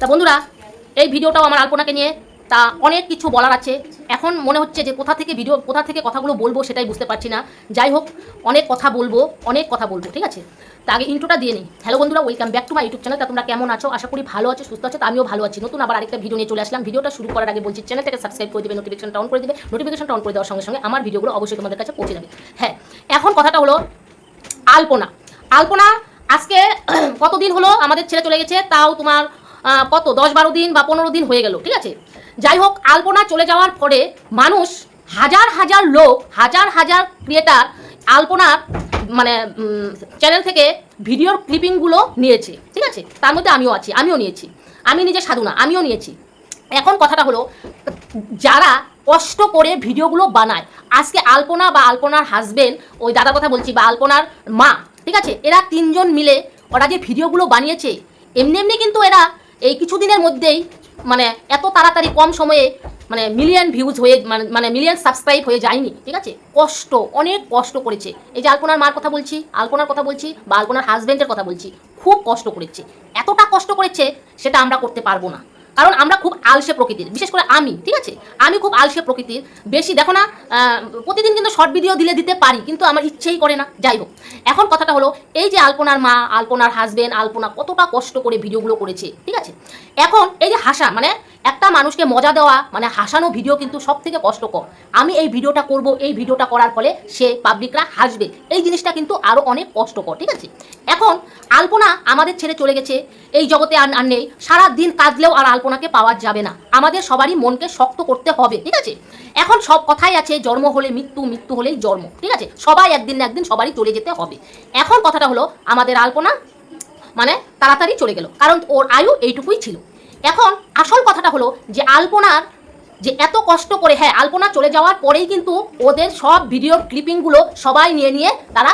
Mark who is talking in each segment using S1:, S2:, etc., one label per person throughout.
S1: তা বন্ধুরা, এই ভিডিওটাও আমার আলপনাকে নিয়ে। তা অনেক কিছু বলার আছে। এখন মনে হচ্ছে যে কোথা থেকে ভিডিও, কোথা থেকে কথাগুলো বলব সেটাই বুঝতে পারছি না। যাই হোক, অনেক কথা বলব, অনেক কথা বলব, ঠিক আছে? তা আগে ইন্ট্রোটা দিয়ে নিই। হ্যালো বন্ধুরা welcome back to my YouTube channel তা তোমরা কেমন আছো? আশা করি ভালো আছো, সুস্থ আছো, তা আমিও ভালো আছি। নতুন আবার আরেকটা ভিডিও নিয়ে চলে আসলাম। ভিডিওটা শুরু করার আগে বলছি চ্যানেলটাকে সাবস্ক্রাইব করে দেবে নোটিফিকেশনটা অন করে দেবে। নোটিফিকেশনটা অন করে দেওয়ার সঙ্গে সঙ্গে আমার ভিডিওগুলো অবশ্যই তোমাদের কাছে পৌঁছে যাবে। হ্যাঁ এখন কথাটা হলো আলপনা। আলপনা, আজকে কতদিন হলো আমাদের ছেড়ে চলে গেছে? তাও তোমার কত? দশ বারো দিন বা পনেরো দিন হয়ে গেল, ঠিক আছে? যাই হোক, আলপনা চলে যাওয়ার পরে মানুষ হাজার হাজার লোক, হাজার হাজার ক্রিয়েটার আলপনার মানে চ্যানেল থেকে ভিডিওর ক্লিপিংগুলো নিয়েছে, ঠিক আছে? তার মধ্যে আমিও আছি, আমিও নিয়েছি। আমি নিজে সাধু না আমিও নিয়েছি। এখন কথাটা হলো, যারা কষ্ট করে ভিডিওগুলো বানায়, আজকে আলপনা বা আলপনার হাজবেন্ড ওই দাদার কথা বলছি, বা আলপনার মা, ঠিক আছে? এরা তিনজন মিলে ওরা যে ভিডিওগুলো বানিয়েছে, এমনি এমনি কিন্তু এরা এই কিছুদিনের মধ্যেই মানে এত তাড়াতাড়ি কম সময়ে মানে মিলিয়ন ভিউজ হয়ে মানে মানে মিলিয়ন সাবস্ক্রাইব হয়ে যায়নি, ঠিক আছে? কষ্ট, অনেক কষ্ট করেছে। এই যে আলপনার মার কথা বলছি, আলপনার কথা বলছি বা আলপনার হাজব্যান্ডের কথা বলছি, খুব কষ্ট করেছে। এতটা কষ্ট করেছে, সেটা আমরা করতে পারব না। কারণ আমরা খুব আলসে প্রকৃতির, বিশেষ করে আমি, ঠিক আছে? আমি খুব আলসে প্রকৃতির। বেশি, দেখো না প্রতিদিন কিন্তু শর্ট ভিডিও দিলে দিতে পারি, কিন্তু আমার ইচ্ছেই করে না, যাই হোক। এখন কথাটা হলো, এই যে আলপনার মা, আলপনার হাজবেন্ড আলপনা কতটা কষ্ট করে ভিডিওগুলো করেছে, ঠিক আছে? এখন এই যে হাসা মানে একটা মানুষকে মজা দেওয়া মানে হাসানো ভিডিও কিন্তু সব থেকে কষ্টকর। আমি এই ভিডিওটা করব, এই ভিডিওটা করার ফলে সে পাবলিকরা হাসবে। এই জিনিসটা কিন্তু আরও অনেক কষ্টকর, ঠিক আছে? এখন আলপনা আমাদের ছেড়ে চলে গেছে, এই জগতে আর আর নেই। সারা দিন কাঁদলেও আর আলপনাকে পাওয়া যাবে না। আমাদের সবারই মনকে শক্ত করতে হবে, ঠিক আছে? এখন সব কথাই আছে, জন্ম হলে মৃত্যু মৃত্যু হলেই জন্ম, ঠিক আছে? সবাই একদিন না একদিন সবারই চলে যেতে হবে। এখন কথাটা হলো, আমাদের আলপনা মানে তাড়াতাড়ি চলে গেল, কারণ ওর আয়ু এইটুকুই ছিল। এখন আসল কথাটা হলো যে আলপনার যে এত কষ্ট করে হ্যাঁ আলপনা চলে যাওয়ার পরেই কিন্তু ওদের সব ভিডিওর ক্লিপিংগুলো সবাই নিয়ে নিয়ে তারা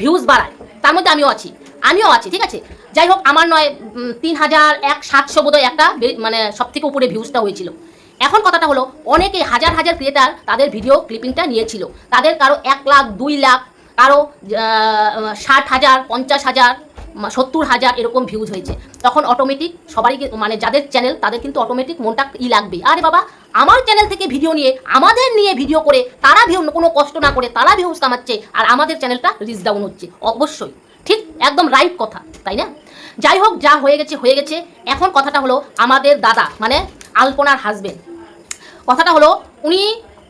S1: ভিউজ বাড়ায়। তার মধ্যে আমিও আছি। আমিও আছি, ঠিক আছে? যাই হোক, আমার নয় তিন হাজার এক সাতশো বোধহয় একটা মানে সব থেকে উপরে ভিউজটা হয়েছিল। এখন কথাটা হলো, অনেকে হাজার হাজার ক্রিয়েটার তাদের ভিডিও ক্লিপিংটা নিয়েছিল। তাদের কারও এক লাখ, দুই লাখ, কারও ষাট হাজার, পঞ্চাশ হাজার সত্তর হাজার এরকম ভিউজ হয়েছে। তখন অটোমেটিক সবারই মানে যাদের চ্যানেল তাদের কিন্তু অটোমেটিক মনটা ই লাগবে আরে বাবা, আমার চ্যানেল থেকে ভিডিও নিয়ে, আমাদের নিয়ে ভিডিও করে, তারা ভিউ কোনো কষ্ট না করে, তারা ভিউজ কামাচ্ছে আর আমাদের চ্যানেলটা রিচ ডাউন হচ্ছে। অবশ্যই। ঠিক একদম রাইট কথা, তাই না? যাই হোক, যা হয়ে গেছে হয়ে গেছে। এখন কথাটা হলো আমাদের দাদা মানে আলপনার হাজবেন্ড কথাটা হলো, উনি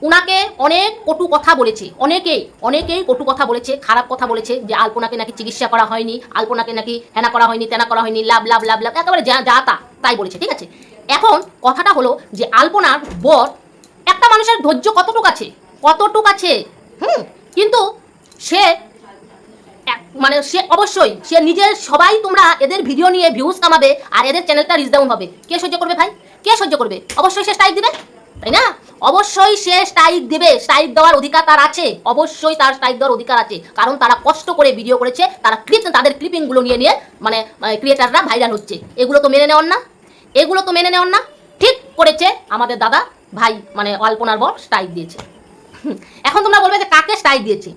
S1: উনাকে অনেক কটু কথা বলেছে, অনেকেই অনেকেই কটু কথা বলেছে, খারাপ কথা বলেছে যে আলপনাকে নাকি চিকিৎসা করা হয়নি, আলপনাকে নাকি হেনা করা হয়নি, তেনা করা হয়নি, লাভ লাভ লাভ লাভ, একেবারে যা যা তা, তাই বলেছে, ঠিক আছে? এখন কথাটা হলো যে আলপনার বর একটা মানুষের ধৈর্য কতটুক আছে? কতটুক আছে? হুম, কিন্তু সে মানে সে অবশ্যই, সে নিজের সবাই তোমরা এদের ভিডিও নিয়ে ভিউজ কামাবে আর এদের চ্যানেলটা রিচ ডাউন হবে। কে সহ্য করবে ভাই? কে সহ্য করবে? অবশ্যই সে স্ট্রাইক দিবে। তাই না? অবশ্যই সে স্ট্রাইক দেবে। স্ট্রাইক দেওয়ার অধিকার তার আছে। অবশ্যই তার স্ট্রাইক দেওয়ার অধিকার আছে। কারণ তারা কষ্ট করে ভিডিও করেছে। তারা ক্লিপ তাদের ক্লিপিংগুলো নিয়ে নিয়ে মানে ক্রিয়েটাররা ভাইরাল হচ্ছে। এগুলো তো মেনে নেওয়ার না। এগুলো তো মেনে নেওয়ার না। ঠিক করেছে আমাদের দাদা ভাই মানে অল্পনার বর স্ট্রাইক দিয়েছে। এখন তোমরা বলবে যে কাকে স্ট্রাইক দিয়েছে?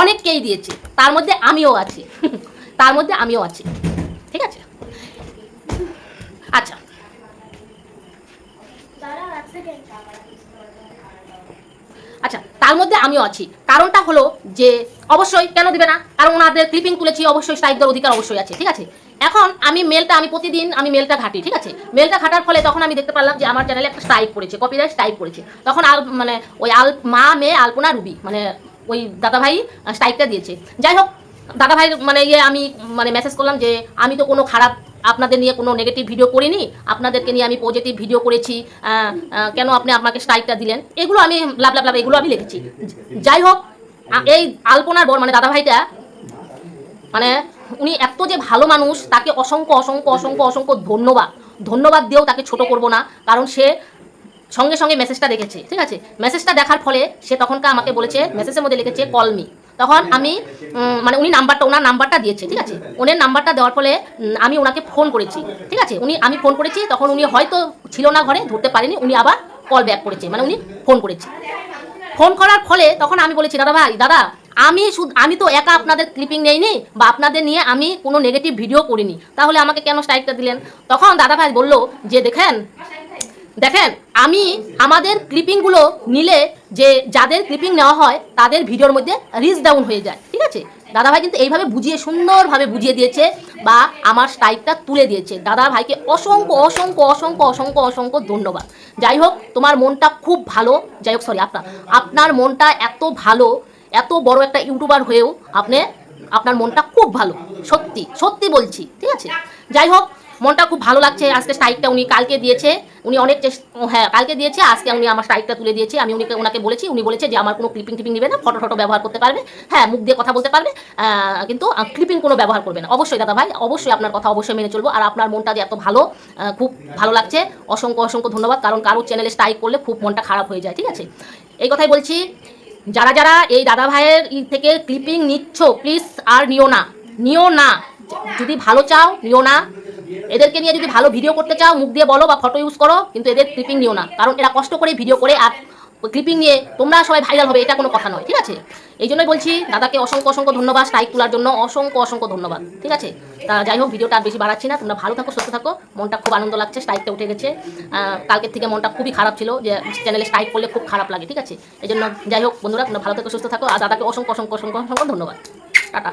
S1: অনেককেই দিয়েছে। তার মধ্যে আমিও আছি। তার মধ্যে আমিও আছি। ঠিক আছে? আচ্ছা আচ্ছা তার মধ্যে আমিও আছি। কারণটা হলো যে অবশ্যই কেন দিবে না? কারণ ওনাদের ক্লিপিং তুলেছি, অবশ্যই স্ট্রাইক দেওয়ার অধিকার অবশ্যই আছে, ঠিক আছে? এখন আমি মেলটা আমি প্রতিদিন আমি মেলটা ঘাটি, ঠিক আছে? মেলটা ঘাটার ফলে তখন আমি দেখতে পারলাম যে আমার চ্যানেলে একটা স্ট্রাইক পড়েছে কপিরাইট স্ট্রাইক পড়েছে। তখন আল মানে ওই আল, মা, মেয়ে, আলপনা, রুবি মানে ওই দাদাভাই স্ট্রাইকটা দিয়েছে। যাই হোক দাদাভাই মানে ইয়ে আমি মানে মেসেজ করলাম যে আমি তো কোনো খারাপ আপনাদের নিয়ে কোনো নেগেটিভ ভিডিও করিনি, আপনাদেরকে নিয়ে আমি পজিটিভ ভিডিও করেছি কেন আপনি আমাকে স্ট্রাইকটা দিলেন? এগুলো আমি লাভ লাভ লাভ, এগুলো আমি লিখেছি। যাই হোক এই আলপনার বর মানে দাদাভাইটা মানে উনি এত যে ভালো মানুষ, তাকে অসংখ্য অসংখ্য অসংখ্য অসংখ্য ধন্যবাদ। ধন্যবাদ দিয়েও তাকে ছোট করব না, কারণ সে সঙ্গে সঙ্গে মেসেজটা দেখেছে, ঠিক আছে? মেসেজটা দেখার ফলে সে তখনকার আমাকে বলেছে মেসেজের মধ্যে লিখেছে কল মি তখন আমি মানে উনি নাম্বারটা, ওনার নাম্বারটা দিয়েছে, ঠিক আছে? ওনার নাম্বারটা দেওয়ার ফলে আমি ওনাকে ফোন করেছি, ঠিক আছে? উনি, আমি ফোন করেছি, তখন উনি হয়তো ছিল না ঘরে, ধরতে পারেনি, উনি আবার কল ব্যাক করেছে মানে উনি ফোন করেছে। ফোন করার ফলে তখন আমি বলেছি, দাদা ভাই, দাদা, আমি শুধু, আমি তো একা আপনাদের ক্লিপিং নেইনি বা আপনাদের নিয়ে আমি কোনো নেগেটিভ ভিডিও করিনি। তাহলে আমাকে কেন স্ট্রাইকটা দিলেন? তখন দাদাভাই বলল, যে দেখেন দেখেন, আমি আমাদের ক্লিপিংগুলো নিলে যে যাদের ক্লিপিং নেওয়া হয়, তাদের ভিডিওর মধ্যে রিচ ডাউন হয়ে যায়, ঠিক আছে? দাদাভাই কিন্তু এইভাবে বুঝিয়ে, সুন্দরভাবে বুঝিয়ে দিয়েছে বা আমার স্ট্রাইকটা তুলে দিয়েছে। দাদা ভাইকে অসংখ্য অসংখ্য অসংখ্য অসংখ্য অসংখ্য ধন্যবাদ। যাই হোক, তোমার মনটা খুব ভালো। যাই হোক সরি আপনার আপনার মনটা এত ভালো, এত বড় একটা ইউটিউবার হয়েও আপনি, আপনার মনটা খুব ভালো। সত্যি সত্যি বলছি, ঠিক আছে? যাই হোক, মনটা খুব ভালো লাগছে। আজকে স্ট্রাইকটা উনি কালকে দিয়েছে। উনি অনেক হ্যাঁ কালকে দিয়েছে, আজকে উনি আমার স্ট্রাইকটা তুলে দিয়েছে, আমি উনিকে ওনাকে বলেছি, উনি বলেছে যে আমার কোনো ক্লিপিং টিপিং নেবে না ফটো ফটো ব্যবহার করতে পারবে হ্যাঁ মুখ দিয়ে কথা বলতে পারবে কিন্তু ক্লিপিং কোনো ব্যবহার করবে না। অবশ্যই দাদা ভাই, অবশ্যই আপনার কথা অবশ্যই মেনে চলবো, আর আপনার মনটা যে এত ভালো খুব ভালো লাগছে, অসংখ্য অসংখ্য ধন্যবাদ, কারণ কারোর চ্যানেলে স্ট্রাইক করলে খুব মনটা খারাপ হয়ে যায়, ঠিক আছে? এই কথাই বলছি, যারা যারা এই দাদা ভাইয়ের থেকে ক্লিপিং নিচ্ছ প্লিজ আর নিও না নিও না, যদি ভালো চাও, নিও না এদেরকে নিয়ে যদি ভালো ভিডিও করতে চাও, মুখ দিয়ে বলো বা ফটো ইউজ করো, কিন্তু এদের ক্লিপিং নিও না। কারণ এরা কষ্ট করে ভিডিও করে আর ক্লিপিং নিয়ে তোমরা সবাই ভাইরাল হবে, এটা কোনো কথা নয়, ঠিক আছে? এই জন্যই বলছি, দাদাকে অসংখ্য অসংখ্য ধন্যবাদ স্ট্রাইক তোলার জন্য অসংখ্য অসংখ্য ধন্যবাদ, ঠিক আছে? তা যাই হোক ভিডিওটা আর বেশি বাড়াচ্ছি না, তোমরা ভালো থাকো, সুস্থ থাকো, মনটা খুব আনন্দ লাগছে স্ট্রাইকটা উঠে গেছে। কালকের থেকে মনটা খুবই খারাপ ছিল যে চ্যানেলে স্ট্রাইক করলে খুব খারাপ লাগে, ঠিক আছে? এই জন্য যাই হোক, বন্ধুরা, তোমরা ভালো থাকো, সুস্থ থাকো, আর দাদাকে অসংখ্য অসংখ্য অসংখ্য অসংখ্য ধন্যবাদ। টাটা।